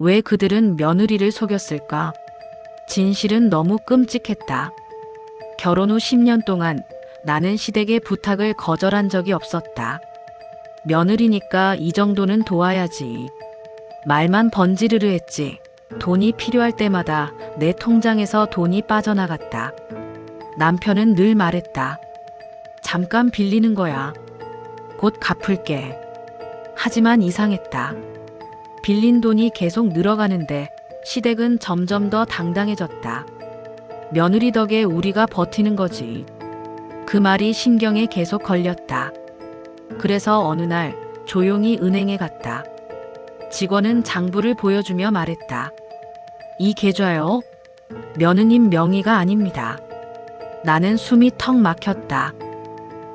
왜 그들은 며느리를 속였을까? 진실은 너무 끔찍했다. 결혼 후 10년 동안 나는 시댁의 부탁을 거절한 적이 없었다. 며느리니까 이 정도는 도와야지. 말만 번지르르 했지. 돈이 필요할 때마다 내 통장에서 돈이 빠져나갔다. 남편은 늘 말했다. 잠깐 빌리는 거야. 곧 갚을게. 하지만 이상했다. 빌린 돈이 계속 늘어가는데 시댁은 점점 더 당당해졌다. 며느리 덕에 우리가 버티는 거지. 그 말이 신경에 계속 걸렸다. 그래서 어느 날 조용히 은행에 갔다. 직원은 장부를 보여주며 말했다. 이 계좌요? 며느님 명의가 아닙니다. 나는 숨이 턱 막혔다.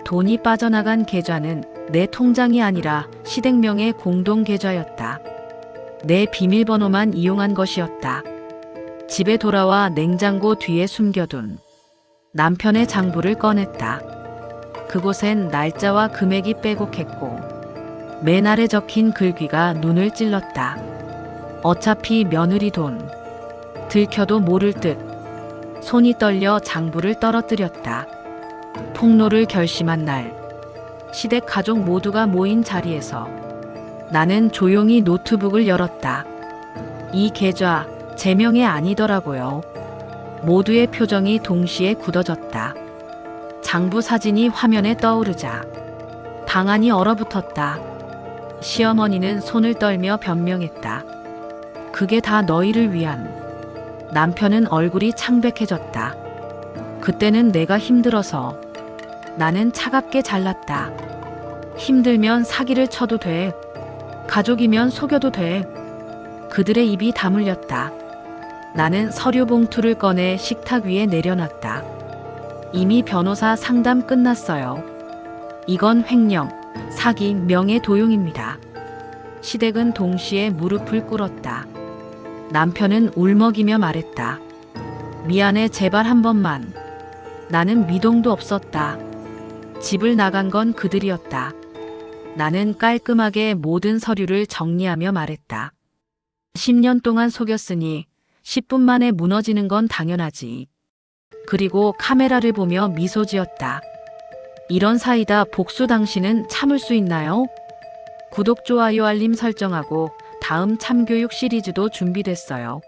돈이 빠져나간 계좌는 내 통장이 아니라 시댁명의 공동 계좌였다. 내 비밀번호만 이용한 것이었다. 집에 돌아와 냉장고 뒤에 숨겨둔 남편의 장부를 꺼냈다. 그곳엔 날짜와 금액이 빼곡했고 맨날에 적힌 글귀가 눈을 찔렀다. 어차피 며느리 돈 들켜도 모를 듯 손이 떨려 장부를 떨어뜨렸다. 폭로를 결심한 날 시댁 가족 모두가 모인 자리에서 나는 조용히 노트북을 열었다. 이 계좌 제 명의 아니더라고요. 모두의 표정이 동시에 굳어졌다. 장부 사진이 화면에 떠오르자 방안이 얼어붙었다. 시어머니는 손을 떨며 변명했다. 그게 다 너희를 위한. 남편은 얼굴이 창백해졌다. 그때는 내가 힘들어서 나는 차갑게 잘랐다. 힘들면 사기를 쳐도 돼. 가족이면 속여도 돼. 그들의 입이 다물렸다. 나는 서류 봉투를 꺼내 식탁 위에 내려놨다. 이미 변호사 상담 끝났어요. 이건 횡령, 사기, 명예 도용입니다. 시댁은 동시에 무릎을 꿇었다. 남편은 울먹이며 말했다. 미안해, 제발 한 번만. 나는 미동도 없었다. 집을 나간 건 그들이었다. 나는 깔끔하게 모든 서류를 정리하며 말했다. 10년 동안 속였으니 10분 만에 무너지는 건 당연하지. 그리고 카메라를 보며 미소 지었다. 이런 사이다 복수 당신은 참을 수 있나요? 구독, 좋아요, 알림 설정하고 다음 참교육 시리즈도 준비됐어요.